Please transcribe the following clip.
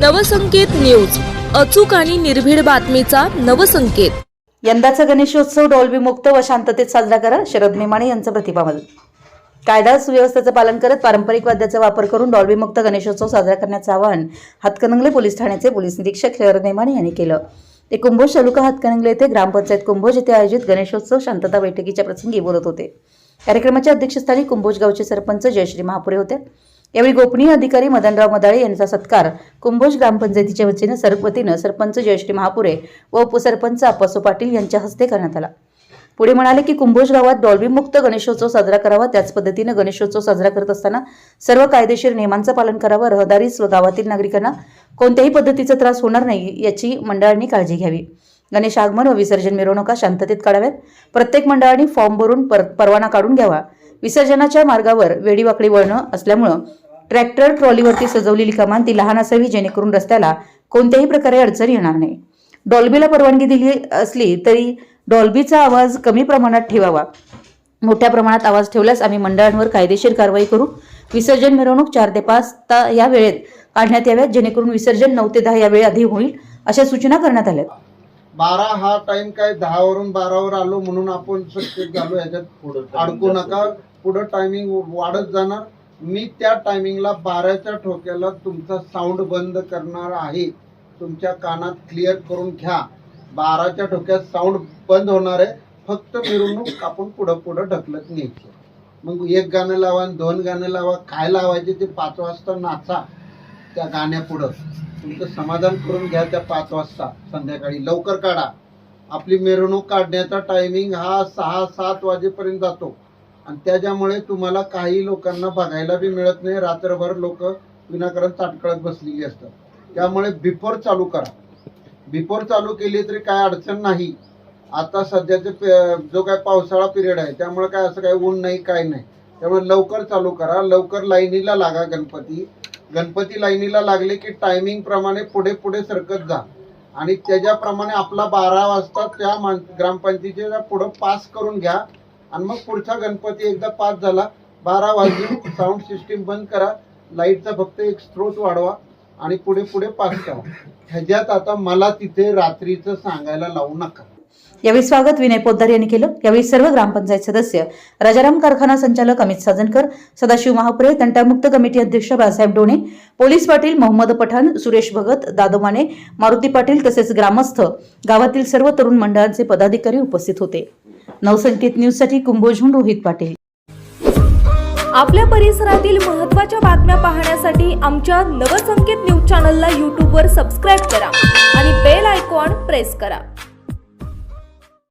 Navsanket news. अचूक आणि निर्भीड बातमीचा नवसंकेत. यंदाचा गणेशोत्सव डॉल्बी मुक्त व शांततेत साजरा करा शरद नेमाणे यांचं प्रतिपादन. कायदा सुव्यवस्थेचं पालन करत पारंपरिक वाद्याचा वापर करून डॉल्बी मुक्त गणेशोत्सव साजरा करण्याचं आवाहन हातकणंगले पोलीस ठाण्याचे पोलीस निरीक्षक शरद नेमाणे यांनी केलं. ते कुंभोज तालुका हातकणंगले येथे ग्रामपंचायत कुंभोज येथे आयोजित गणेशोत्सव शांतता बैठकीच्या प्रसंगी बोलत होते. कार्यक्रमाच्या अध्यक्षस्थानी कुंभोज गावचे सरपंच जयश्री महापुरे होते. यावेळी गोपनीय अधिकारी मदनराव मदाळे यांचा सत्कार कुंभोज ग्रामपंचायतीच्या वतीनं सरपतीनं सरपंच जयश्री महापुरे व उपसरपंच अप्पासो पाटील यांच्या हस्ते करण्यात आला. पुढे म्हणाले की कुंभोज गावात डॉल्बीमुक्त गणेशोत्सव साजरा करावा त्याच पद्धतीनं गणेशोत्सव साजरा करत असताना सर्व कायदेशीर नियमांचं पालन करावं रहदारीस व गावातील नागरिकांना कोणत्याही पद्धतीचा त्रास होणार नाही याची मंडळांनी काळजी घ्यावी. गणेश आगमन व विसर्जन मिरवणुका शांततेत काढाव्यात. प्रत्येक मंडळांनी फॉर्म भरून पर परवाना काढून घ्यावा. विसर्जनाच्या मार्गावर वेडीवाकडी वळणं असल्यामुळं ट्रॅक्टर ट्रॉलीवरती सजवलेली कमान ती लहान असावी जेणेकरून रस्त्याला कोणत्याही प्रकारे अडचण येणार नाही. डॉल्बीला परवानगी दिली असली तरी डॉल्बीचा आवाज कमी प्रमाणात ठेवावा. मोठ्या प्रमाणात आवाज ठेवल्यास आम्ही मंडळांवर कायदेशीर कारवाई करू. विसर्जन मिरवणूक चार ते पाच ता या वेळेत काढण्यात याव्यात जेणेकरून विसर्जन नऊ ते दहा या वेळ आधी होईल अशा सूचना करण्यात आल्या बारा हा टाइम काय दहा वरून बारावर आलो म्हणून आपण अडकू नका. पुढं टायमिंग वाढत जाणार. मी त्या टायमिंगला बाराच्या ठोक्याला तुमचा साऊंड बंद करणार आहे. तुमच्या कानात क्लिअर करून घ्या. बाराच्या ठोक्यात साऊंड बंद होणार आहे. फक्त मिरवणूक आपण पुढं पुढं ढकलत न्यायची. मग एक गाणं लावा आणि दोन गाणं लावा. काय लावायचे ते पाच वाजता नाचा त्या गाण्यापुढं. तुमचं समाधान करून घ्या त्या पाच वाजता. संध्याकाळी लवकर काढा. आपली मिरवणूक काढण्याचा टायमिंग हा सहा सात वाजेपर्यंत जातो. आणि त्याच्यामुळे तुम्हाला काही लोकांना बघायला बी मिळत नाही. रात्रभर लोक विनाकारण ताटकळत बसलेली असतात. त्यामुळे बिफोर चालू करा. बिफोर चालू केली तरी काय अडचण नाही. आता सध्याचे जो काय पावसाळा पिरियड आहे त्यामुळे काय असं काय ऊन नाही काय नाही. त्यामुळे लवकर चालू करा. लवकर लाईनीला लागा गणपती. गणपती लाईनीला लागले की टायमिंग प्रमाणे पुढे पुढे सरकत जा. आणि त्याच्याप्रमाणे आपला बारा वाजता त्या मान ग्रामपंचायतीच्या पुढं पास करून घ्या. आणि मग पुढचा गणपती एकदा पास झाला बारा वाजून साऊंड सिस्टीम बंद करा लाईटचा फक्त एक स्त्रोत वाढवा आणि पुढे पुढे पास करा ह्याच्यात आता मला तिथे रात्रीचं सांगायला लावू नका. यावेळी स्वागत विनय पोद्दार यांनी केलं. यावेळी सर्व ग्रामपंचायत सदस्य राजाराम कारखाना संचालक अमित साजनकर सदाशिव महापुरे तंटामुक्त कमिटी अध्यक्ष बाळासाहेब डोणे पोलीस पाटील मोहम्मद पठाण सुरेश भगत दादोमाने मारुती पाटील तसेच ग्रामस्थ गावातील सर्व तरुण मंडळांचे पदाधिकारी उपस्थित होते. नवसंकेत न्यूजसाठी कुंभोजहून रोहित पाटील. आपल्या परिसरातील महत्त्वाच्या बातम्या पाहण्यासाठी आमच्या नवसंकेत न्यूज चॅनलला यूट्यूबवर सबस्क्राईब करा आणि बेल आयकॉन प्रेस करा.